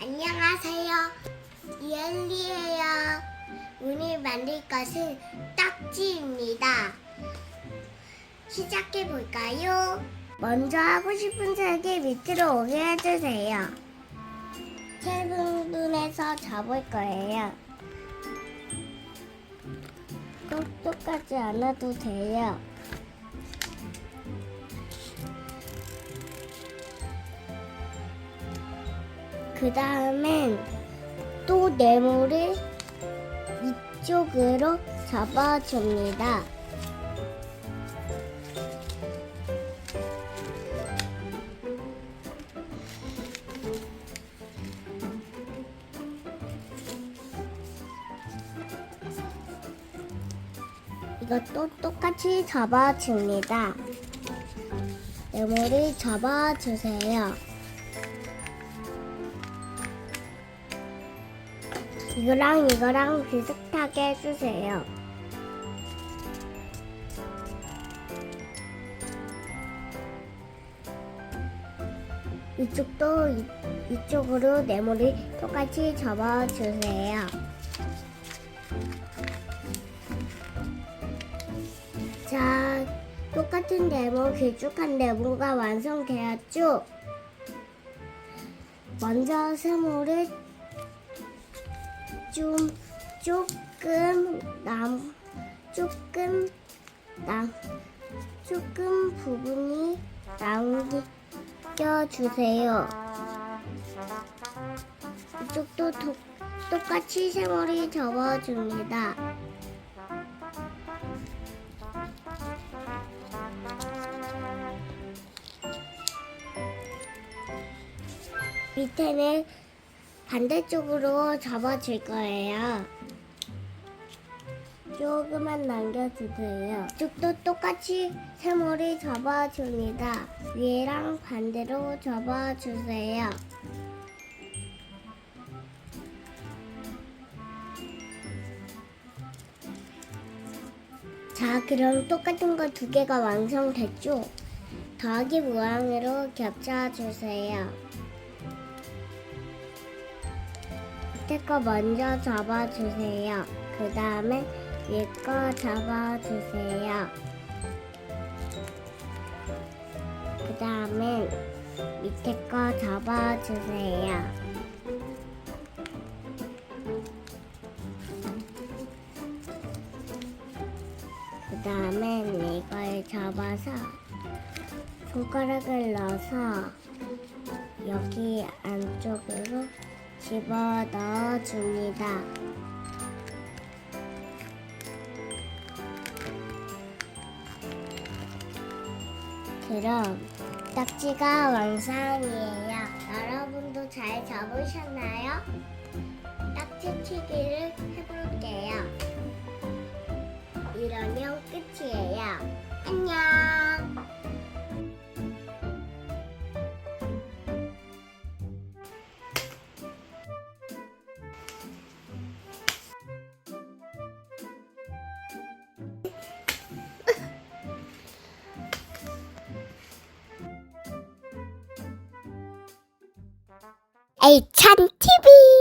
안녕하세요. 이엘리예요. 오늘 만들 것은 딱지입니다. 시작해 볼까요? 먼저 하고 싶은 색이 밑으로 오게 해주세요. 세 분분해서 접을 거예요. 똑똑하지 않아도 돼요. 그 다음엔 또 네모를 이쪽으로 접어줍니다. 이것도 똑같이 접어줍니다. 네모를 접어주세요. 이거랑 이거랑 비슷하게 해주세요. 이쪽도 이, 이쪽으로 네모를 똑같이 접어주세요. 자, 똑같은 네모, 길쭉한 네모가 완성되었죠? 먼저 세모를 좀 조금 남 조금 남 조금 부분이 남겨 주세요. 이쪽도 도, 똑같이 세모를 접어줍니다. 밑에는 반대쪽으로 접어줄 거예요. 조금만 남겨주세요. 이쪽도 똑같이 세모를 접어줍니다. 위에랑 반대로 접어주세요. 자, 그럼 똑같은 거 두 개가 완성됐죠? 더하기 모양으로 겹쳐주세요. 밑에 거 먼저 접어주세요. 그 다음에 위에 거 접어주세요. 그 다음에 밑에 거 접어주세요. 그 다음에 이걸 접어서 손가락을 넣어서 여기 안쪽으로 집어 넣어 줍니다. 그럼 딱지가 완성이에요. 여러분도 잘 접으셨나요? 딱지치기를 HN TV.